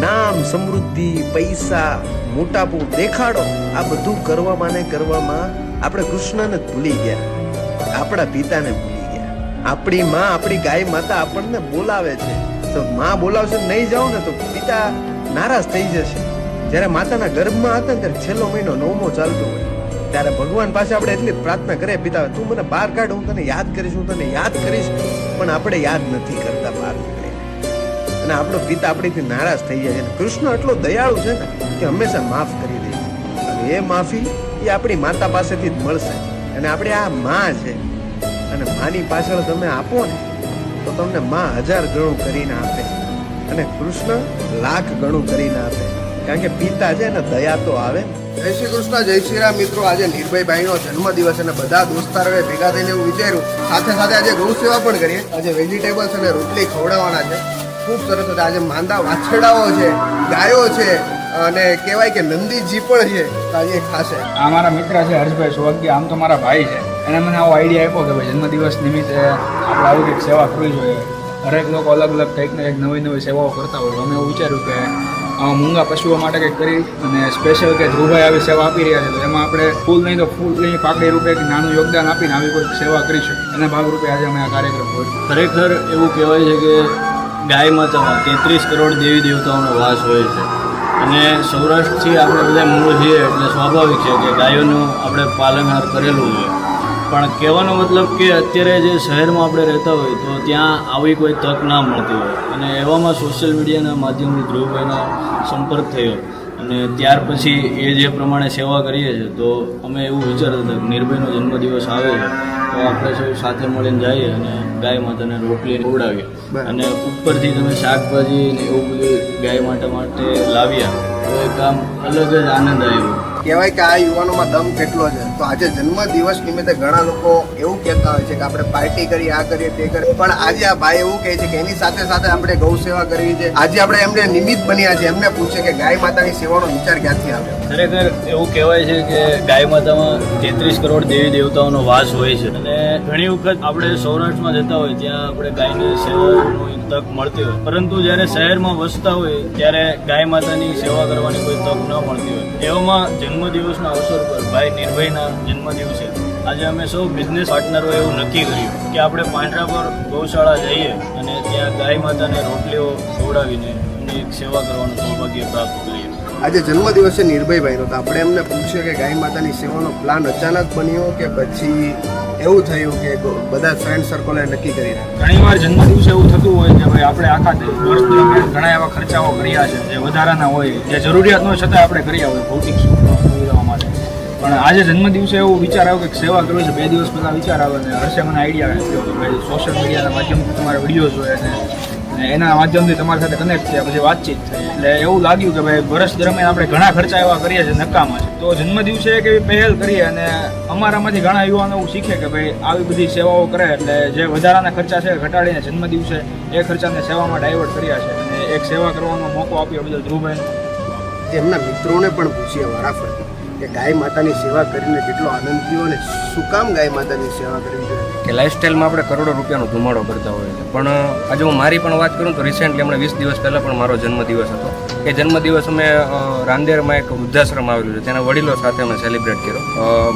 નામ, સમૃદ્ધિ, પૈસા, મોટાપો દેખાડો, આ બધું કરવામાં ને કરવામાં આપણે કૃષ્ણને ભૂલી ગયા. આપણા પિતાને ભૂલી ગયા. આપણી માં, આપણી ગાય માતા આપણને બોલાવે છે. તો માં બોલાવશે નહીં જાઓ ને તો પિતા નારાજ થઈ જશે. જ્યારે માતાના ગર્ભમાં હતા ને ત્યારે છેલ્લો મહિનો નવમો ચાલતો હોય. ત્યારે ભગવાન પાસે આપણે એટલી પ્રાર્થના કરીએ, પિતા, તું મને બહાર કાઢ, હું તને યાદ કરીશ, હું તને યાદ કરીશ. પણ આપણે યાદ નથી કરતા બહાર. અને આપણો પિતા આપણીથી નારાજ થઈ જાય છે. કૃષ્ણ એટલો દયાળુ છે ને કે હંમેશા માફ કરી દે છે. અને એ માફી એ આપણી માતા પાસેથી જ મળશે. અને આપણે આ માં છે. અને માની પાછળ તમે આપો ને, તો તમને માં હજાર ગણું કરીને આપે. અને કૃષ્ણ લાખ ગણું કરીને આપે. કારણ કે પિતા છે ને, દયા તો આવે જય શ્રી કૃષ્ણ, જય શ્રી રામ. મિત્રો, આજે નિર્ભયભાઈનો જન્મદિવસ અને બધા દોસ્તારોએ ભેગા થઈને એવું વિચાર્યું. સાથે સાથે આજે ગૌ સેવા પણ કરીએ. આજે વેજીટેબલ્સ અને રોટલી ખવડાવવાના છે. ખૂબ સરસ હતા. આજે માંદા વાછરડાઓ છે, ગાયો છે, અને કહેવાય કે નંદીજી પણ છે. તો આજે ખાશે આ મારા મિત્ર છે હર્ષભાઈ સોલંકી આમ તો મારા ભાઈ છે. એને મને આવો આઈડિયા આપ્યો કે ભાઈ જન્મદિવસ નિમિત્તે આપણે આવી કંઈક સેવા કરવી જોઈએ. દરેક લોકો અલગ અલગ કંઈક ને કંઈક નવી નવી સેવાઓ કરતા હોય. અમે એવું વિચાર્યું કે મૂંગા પશુઓ માટે કંઈક કરી અને સ્પેશિયલ કે ધ્રુવભાઈ આવી સેવા આપી રહ્યા છે. તો એમાં આપણે ફૂલ નહીં તો ફૂલની પાકડી રૂપે એક નાનું યોગદાન આપીને આવી કોઈ સેવા કરી શકીએ. એના ભાગરૂપે આજે અમે આ કાર્યક્રમ કર્યો ખરેખર એવું કહેવાય છે કે ગાય માતામાં તેત્રીસ કરોડ દેવી દેવતાઓનો વાસ હોય છે. અને સૌરાષ્ટ્રથી આપણે બધા મૂળ છીએ એટલે સ્વાભાવિક છે કે ગાયોનું આપણે પાલનહાર કરેલું છે. પણ કહેવાનો મતલબ કે અત્યારે જે શહેરમાં આપણે રહેતા હોય તો ત્યાં આવી કોઈ તક ના મળતી હોય. અને એવામાં સોશિયલ મીડિયાના માધ્યમથી ધ્રુવભાઈનો સંપર્ક થયો. અને ત્યાર પછી એ જે પ્રમાણે સેવા કરીએ છીએ તો અમે એવું વિચારતા હતા કે નિર્ભયનો જન્મદિવસ આવે છે તો આપણે સૌ સાથે મળીને જઈએ અને ગાય માતાને રોટલી ખવડાવીએ. અને ઉપરથી તમે શાકભાજી ને એવું બધું ગાય માટે માટે લાવ્યા તો એ કામ અલગ જ આનંદ આવ્યો. કહેવાય કે આ યુવાનોમાં દમ કેટલો છે? તો આજે જન્મદિવસ નિમિત્તે ઘણા લોકો એવું કહેતા હોય છે કે આપણે પાર્ટી કરીએ, આ કરીએ, તે કરીએ. પણ આજે આ ભાઈ એવું કહે છે કે એની સાથે સાથે આપણે ગૌ સેવા કરવી છે. આજે આપણે એમને નિમિત્ત બન્યા છે. એમને પૂછે કે ગાય માતાની સેવાનો વિચાર ક્યાંથી આવ્યો? ખરેખર એવું કહેવાય છે કે ગાય માતામાં તેત્રીસ કરોડ દેવી દેવતાઓનો વાસ હોય છે. અને ઘણી વખત આપણે સૌરાષ્ટ્રમાં જતા હોય ત્યાં આપણે ગાયની સેવાનું તક મળતી હોય. પરંતુ જ્યારે શહેરમાં વસતા હોય ત્યારે ગાય માતાની સેવા કરવાની કોઈ તક ન મળતી હોય. એવામાં જન્મદિવસના અવસર પર ભાઈ નિર્ભયના જન્મદિવસે આજે અમે સૌ બિઝનેસ પાર્ટનરો એવું નક્કી કર્યું કે આપણે પાંડરા પર ગૌશાળા જઈએ અને ત્યાં ગાય માતાને રોટલીઓ ખવડાવીને એક સેવા કરવાનું સૌભાગ્ય પ્રાપ્ત કરીએ. આજે જન્મદિવસે નિર્ભયભાઈનો તો આપણે એમને પૂછ્યું કે ગાય માતાની સેવાનો પ્લાન અચાનક બન્યો કે પછી એવું થયું કે બધા ફ્રેન્ડ સર્કલે નક્કી કરી રહ્યા? ઘણી વાર જન્મદિવસે એવું થતું હોય કે ભાઈ આપણે આખા વર્ષ દરમિયાન ઘણા એવા ખર્ચાઓ કર્યા છે, જે વધારાના હોય, જે જરૂરિયાત ન હોય છતાં આપણે કર્યા હોય, ભૌતિક સુવિધાઓ માટે. પણ આજે જન્મદિવસે એવો વિચાર આવ્યો કે સેવા કરવી છે, બે દિવસ પહેલાં વિચાર આવે ને હર્ષે મને આઈડિયા આવ્યો કે ભાઈ સોશિયલ મીડિયાના માધ્યમથી તમારા વીડિયો જોઈએ ને ને એના માધ્યમથી તમારી સાથે કનેક્ટ થયા, પછી વાતચીત થઈ. એટલે એવું લાગ્યું કે ભાઈ વર્ષ દરમિયાન આપણે ઘણા ખર્ચા એવા કરીએ છીએ નકામા છે તો જન્મદિવસે એક એવી પહેલ કરીએ અને અમારામાંથી ઘણા યુવાનો એવું શીખે કે ભાઈ આવી બધી સેવાઓ કરે એટલે જે વધારાના ખર્ચા છે ઘટાડીને જન્મદિવસે એ ખર્ચાને સેવામાં ડાયવર્ટ કર્યા છે. અને એક સેવા કરવાનો મોકો આપ્યો બદલ ધ્રુવભાઈ એમના મિત્રોને પણ પૂછીએ વારાફરતી કે ગાય માતાની સેવા કરીને કેટલો આનંદ થયો અને શું કામ ગાય માતાની સેવા કરવી કે લાઈફસ્ટાઈલમાં આપણે કરોડો રૂપિયાનો ધુમાડો કરતા હોઈએ છીએ. પણ આજે હું મારી પણ વાત કરું તો રિસેન્ટલી હમણાં વીસ દિવસ પહેલાં પણ મારો જન્મદિવસ હતો. એ જન્મદિવસ અમે રાંદેરમાં એક વૃદ્ધાશ્રમ આવેલું છે. તેના વડીલો સાથે અમે સેલિબ્રેટ કર્યો.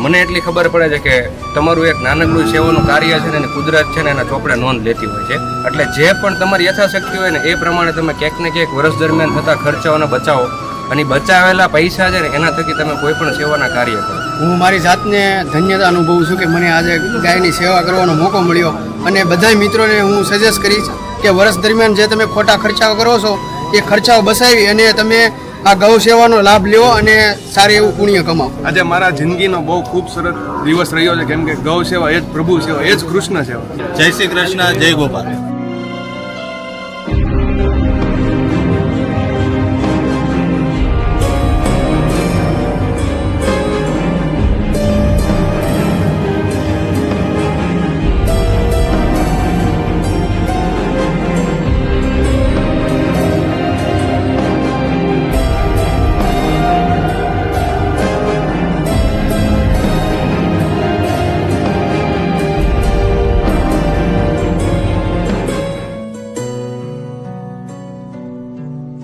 મને એટલી ખબર પડે છે કે તમારું એક નાનકડું સેવાનું કાર્ય છે ને કુદરત છે ને એના ચોપડે નોંધ લેતી હોય છે. એટલે જે પણ તમારી યથાશક્તિ હોય ને એ પ્રમાણે તમે ક્યાંક ને ક્યાંક વર્ષ દરમિયાન થતા ખર્ચાઓને બચાવો. અને બચાવેલા પૈસા છે ને એના થકી તમે કોઈ પણ સેવાના કાર્ય કરો. હું મારી જાતને ધન્યતા અનુભવું છું કે મને આજે ગાયની સેવા કરવાનો મોકો મળ્યો. અને બધાય મિત્રોને હું સજેસ્ટ કરીશ કે વર્ષ દરમિયાન જે તમે ખોટા ખર્ચાઓ કરો છો એ ખર્ચાઓ બસાવી અને તમે આ ગૌ સેવાનો લાભ લ્યો અને સારું એવું પુણ્ય કમાવો. આજે મારા જિંદગીનો બહુ ખૂબ સરસ દિવસ રહ્યો છે કેમ કે ગૌ સેવા એ જ પ્રભુ સેવા એ જ કૃષ્ણ સેવા. જય શ્રી કૃષ્ણ જય ગોપાલ.